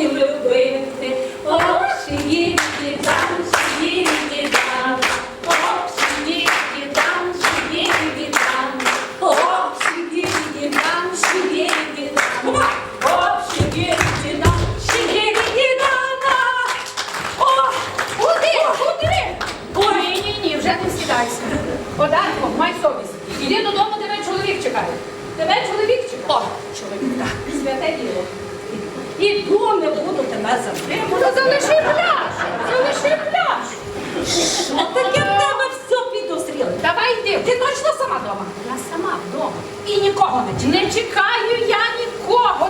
зовсім любити. Ох, шиїді там, шиїді там. Ох, шиїді там, шиїді там. Ох, шиїді там, шиїді там. Ох, шиїді там, шиїді там. Ох, куди, куди? Ой, ні, ні, вже не сідайся. Одарко, май совість. Іди додому, тебе чоловік чекає. Тебе чоловік чекає. І Іду, не буду тебе затримувати. Та залиши пляж! Залиши пляж! От я в тебе все підозріло. Давай йди. Ти точно сама вдома? Я сама вдома. І нікого не чекаю. Не чекаю я нікого.